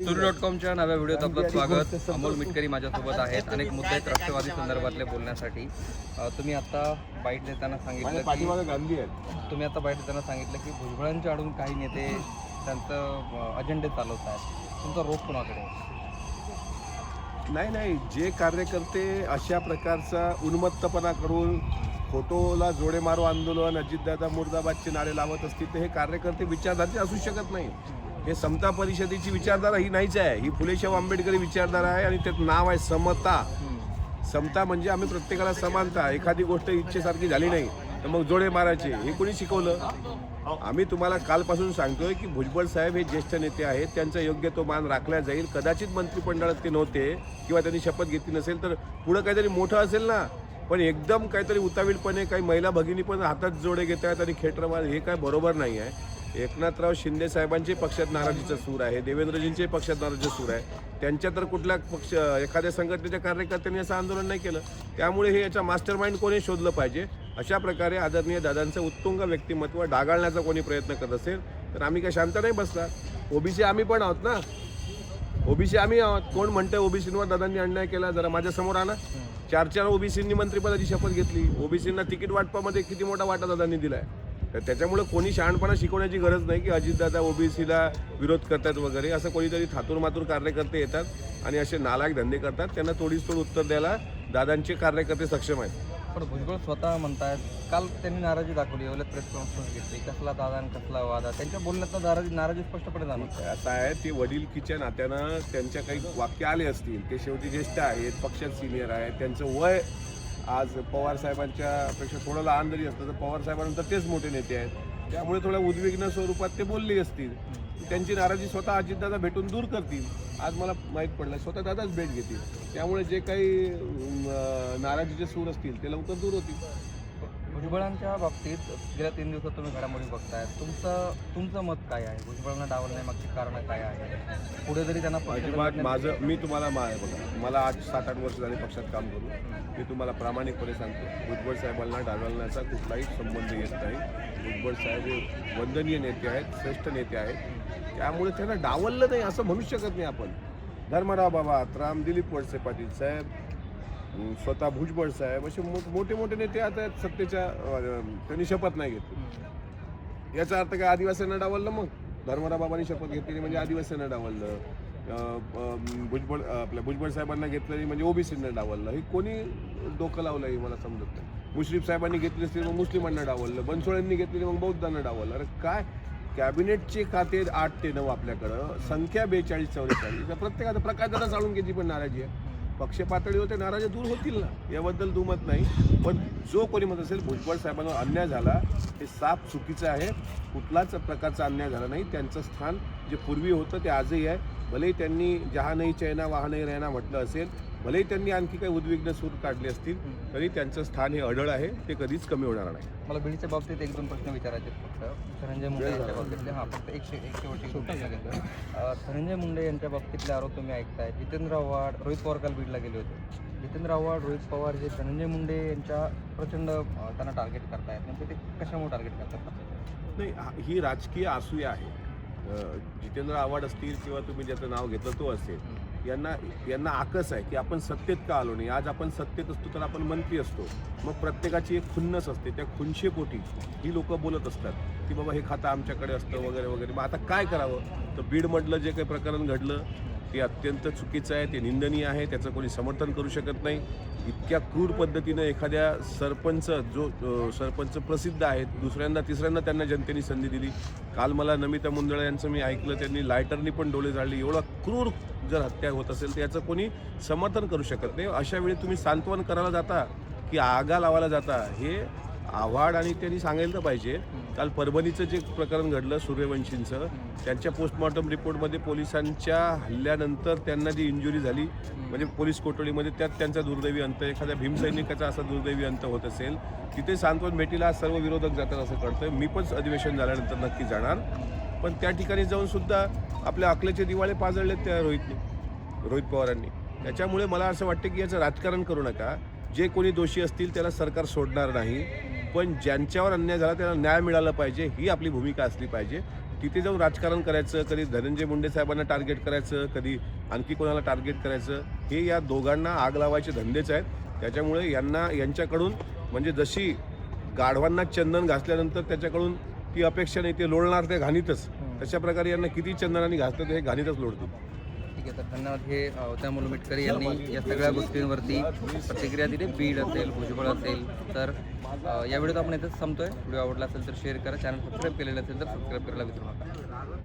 सुरू डॉट कॉमच्या नव्या व्हिडिओत आपलं स्वागत. अमोल मिटकरी माझ्यासोबत आहेत. अनेक मुद्दे आहेत राष्ट्रवादी संदर्भातले बोलण्यासाठी. अ, तुम्ही आता बाईट देताना सांगितलं की गांधी आहेत. तुम्ही आता बाईट देताना सांगितलं की भुजबळांच्या आडून काही नेते त्यांचं अजेंडे चालवत आहेत. तुमचा रोख कोणाकडे आहे? नाही नाही. जे कार्यकर्ते अशा प्रकारचा उन्मत्तपणा करून फोटोला जोडे मारो आंदोलन अजितदादा मुर्दाबादचे नारे लावत असतील तर हे कार्यकर्ते विचारधाराचे असू शकत नाही हे समता परिषदेची विचारधारा ही नाहीच आहे. ही फुलेशाह आंबेडकरी विचारधारा आहे आणि त्यात नाव आहे समता. समता म्हणजे आम्ही प्रत्येकाला समानता. एखादी गोष्ट इच्छेसारखी झाली नाही तर मग जोडे मारायचे. हे कोणी शिकवलं? आम्ही तुम्हाला कालपासून सांगतोय की भुजबळ साहेब हे ज्येष्ठ नेते आहेत. त्यांचा योग्य तो मान राखला जाईल. कदाचित मंत्रिमंडळात ते नव्हते किंवा त्यांनी शपथ घेतली नसेल तर पुढं काहीतरी मोठं असेल ना? पण एकदम काहीतरी उतावीळपणे काही महिला भगिनी पण हातात जोडे घेत आहेत आणि खेटर हे काय बरोबर नाही आहे. एकनाथराव शिंदे साहेबांचे पक्षात नाराजीचा सूर आहे देवेंद्रजींचे पक्षात नाराजीचा सूर आहे. त्यांच्या तर कुठल्या पक्ष एखाद्या संघटनेच्या कार्यकर्त्यांनी असं आंदोलन नाही केलं. त्यामुळे हे याचा मास्टर माइंड कोणी शोधलं पाहिजे? अशा प्रकारे आदरणीय दादांचं उत्तुंग व्यक्तिमत्व डागाळण्याचा कोणी प्रयत्न करत असेल तर आम्ही काय शांत नाही बसणार? ओबीसी आम्ही पण आहोत ना? ओबीसी आम्ही आहोत. कोण म्हणतंय ओबीसींवर दादांनी अन्याय केला? जरा माझ्यासमोर आणा. चार चार ओबीसींनी मंत्रिपदाची शपथ घेतली. ओबीसींना तिकीट वाटपामध्ये किती मोठा वाटा दादांनी दिलाय? तर त्याच्यामुळे कोणी शहाणपणा शिकवण्याची गरज नाही की अजितदादा ओबीसीला विरोध करतात वगैरे. असं कोणीतरी थातूर मातूर कार्यकर्ते येतात आणि असे नालायक धंदे करतात. त्यांना तोडीस तोड उत्तर द्यायला दादांचे कार्यकर्ते सक्षम आहेत. पण भुजबळ स्वतः म्हणतायत काल त्यांनी नाराजी दाखवली एवढ्यात प्रेस कॉन्फरन्स घेतली. कसला दादा आणि कसला वादा? त्यांच्या बोलण्यात नाराजी नाराजी स्पष्टपणे जाणवत. असं आहे ते वडीलकीच्या नात्यानं त्यांच्या काही वाक्य आले असतील. ते शेवटी ज्येष्ठ आहेत पक्षात सिनियर आहेत. त्यांचं वय आज पवार साहेबांच्या पेक्षा थोडं लहान जरी असतं तर पवार साहेबांनंतर तेच मोठे नेते आहेत. त्यामुळे थोड्या उद्विग्न स्वरूपात ते बोलले असतील. त्यांची नाराजी स्वतः अजितदादा भेटून दूर करतील. आज मला माहीत पडलं स्वतः दादाच भेट घेतील. त्यामुळे जे काही नाराजीचे सूर असतील ते लवकर दूर होतील. भुजबळांच्या बाबतीत गेल्या तीन दिवसात तुम्ही घडामोडी बघताय. तुमचं तुमचं मत काय आहे? भुजबळांना डावलण्यामागची कारणं काय आहे? पुढे जरी त्यांना अजिबात माझं मी तुम्हाला मा बघा मला आज सात आठ वर्ष झाले पक्षात काम करून. मी तुम्हाला प्रामाणिकपणे सांगतो भुजबळ साहेबांना डावलण्याचा कुठलाही संबंध येत नाही. भुजबळ साहेब हे वंदनीय नेते आहेत श्रेष्ठ नेते आहेत. त्यामुळे त्यांना डावललं नाही असं म्हणू शकत नाही आपण. धर्मराव बाबा राम दिलीप वळसे पाटील साहेब स्वतः भुजबळ साहेब असे मोठे मोठे नेते आता सत्तेच्या त्यांनी शपथ नाही घेतली. याचा अर्थ काय आदिवासींना डावललं मग? धर्मराव बाबांनी शपथ घेतलेली म्हणजे आदिवासींना डावललं भुजबळ आपल्या भुजबळ साहेबांना घेतलेली म्हणजे ओबीसींना डावललं हे कोणी डोकं लावलं हे मला समजत नाही. मुश्रीफ साहेबांनी घेतली असतील मग मुस्लिमांना डावललं बनसोळ्यांनी घेतलेली मग बौद्धांना डावललं अरे काय? कॅबिनेटचे खाते आठ ते नऊ आपल्याकडं. संख्या बेचाळीस चौवेचाळीस. प्रत्येकाचा प्रकाश दादा साळुंकेची पण नाराजी आहे. पक्ष पातळीवर ते नाराजी दूर होतील ना? याबद्दल दुमत नाही. पण जो कोणी म्हणत असेल भुजबळ साहेबांवर अन्याय झाला ते साफ चुकीचं आहे. कुठलाच प्रकारचा अन्याय झाला नाही. त्यांचं स्थान जे पूर्वी होतं ते आजही आहे. भलेही त्यांनी जहा नाही चैना वाहा नाही रहना म्हटलं असेल भलेही त्यांनी आणखी काही उद्विग्न सूर काढले असतील तरी त्यांचं स्थान हे अढळ आहे ते कधीच कमी होणार नाही. मला बीडच्या बाबतीत एक दोन प्रश्न विचारायचे फक्त. धनंजय मुंडे यांच्या बाबतीतले हां फक्त एक शे- एक अं, धनंजय मुंडे यांच्या बाबतीतले आरोप तुम्ही ऐकताय. जितेंद्र आव्हाड रोहित पवार काल बीडला गेले होते. जितेंद्र आव्हाड रोहित पवार हे धनंजय मुंडे यांच्या प्रचंड त्यांना टार्गेट करतायत म्हणजे ते कशामुळे टार्गेट करतात? नाही हा- राजकीय असूया आहे. जितेंद्र आव्हाड असतील किंवा तुम्ही ज्याचं नाव घेतलं तो असेल. यांना यांना आकस आहे की आपण सत्तेत का आलो नाही? आज आपण सत्तेत असतो तर आपण मंत्री असतो. मग प्रत्येकाची एक खुन्नस असते. त्या खुनशेपोटी ही लोक बोलत असतात की बाबा हे खातं आमच्याकडे असतं वगैरे वगैरे. मग आता काय करावं? तर बीडमधलं जे काही प्रकरण घडलं ते अत्यंत चुकीचं आहे ते निंदनीय आहे. त्याचं कोणी समर्थन करू शकत नाही. इतक्या क्रूर पद्धतीनं एखाद्या सरपंच जो सरपंच प्रसिद्ध आहेत दुसऱ्यांदा तिसऱ्यांदा त्यांना जनतेने संधी दिली. काल मला नमिता मुंदळा यांचं मी ऐकलं त्यांनी लायटरनी पण डोळे झाडले. एवढा क्रूर जर हत्या होत असेल तर याचं कोणी समर्थन करू शकत नाही. अशा वेळी तुम्ही सांत्वन करायला जाता की आगा लावायला जाता हे आव्हाड आणि त्यांनी सांगायला तर पाहिजे. काल परभणीचं जे प्रकरण घडलं सूर्यवंशींचं त्यांच्या पोस्टमॉर्टम रिपोर्टमध्ये पोलिसांच्या हल्ल्यानंतर त्यांना जी इंजुरी झाली म्हणजे पोलीस कोठडीमध्ये त्यात त्यांचा दुर्दैवी अंत एखाद्या भीमसैनिकाचा असा दुर्दैवी अंत होत असेल तिथे सांत्वन भेटीला सर्व विरोधक जातात असं कळतं मी पण अधिवेशन झाल्यानंतर नक्की जाणार. पण त्या ठिकाणी जाऊन सुद्धा आपल्या अकलेचे दिवाळे पाजळले त्या रोहितने रोहित पवारांनी. त्याच्यामुळे मला असं वाटतं की याचं राजकारण करू नका. जे कोणी दोषी असतील त्याला सरकार सोडणार नाही. पण ज्यांच्यावर अन्याय झाला त्याला न्याय मिळाला पाहिजे ही आपली भूमिका असली पाहिजे. तिथे जाऊन राजकारण करायचं कधी धनंजय मुंडे साहेबांना टार्गेट करायचं कधी आणखी कोणाला टार्गेट करायचं हे या दोघांना आग लावायचे धंदेच आहेत. त्याच्यामुळे यांना यांच्याकडून म्हणजे जशी गाढवांना चंदन घासल्यानंतर त्याच्याकडून ती अपेक्षा नाही ते लोळणार ते घाणीतच. तशा प्रकारे यांना किती चंदनाने घासलं तर हे घाणीतच लोळतील ठीक आहे तर धन्यवाद हे त्या मुलमिटकर यांनी या सगळ्या गोष्टींवरती प्रतिक्रिया दिली. बीड असेल भुजबळ असेल तर या व्हिडिओत आपण इथेच संपतोय व्हिडिओ आवडला असेल तर शेअर करा. चॅनल सबस्क्राईब केलेलं असेल तर सबस्क्राईब करायला विसरू नका.